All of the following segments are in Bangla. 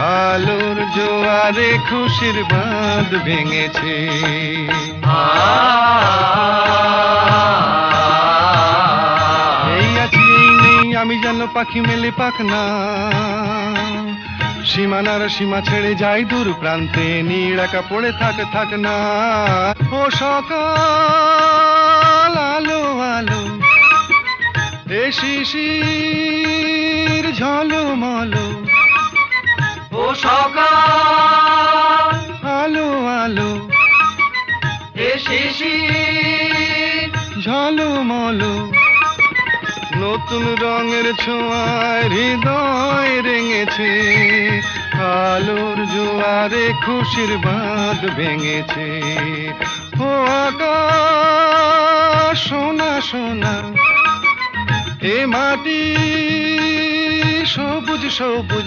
আলোর জোয়ারে খুশির বাঁধ ভেঙেছে। এই আছি, এই নেই, আমি যেন পাখি মেলে পাখ না। সীমানার সীমা ছেড়ে যাই দূর প্রান্তে নীড়াকা পড়ে থাক থাক না। ও সকাল, আলো আলো, এ শিশির ঝলমলো। ও সকাল আলো আলো। এ শিশির ঝলমলো নতুন রঙের ছোঁয়ায় হৃদয় রেঙেছে। আলোর জোয়ারে খুশির বাঁধ ভেঙেছে। ও আকাশ সোনা সোনা। এ মাটি সবুজ সবুজ।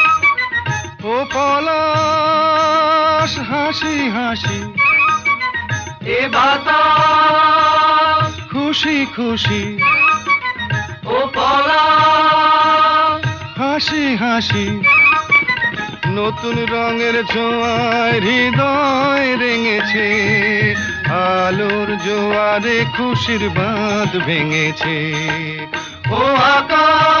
ও পলাশ হাসি হাসি। এ বাতাস। খুশি খুশি। ও পলা হাসি হাসি। নতুন রঙের ছোঁয়ায় হৃদয় রেঙেছে। আলোর জোয়ারে খুশির বাঁধ ভেঙেছে। ও আকাশ।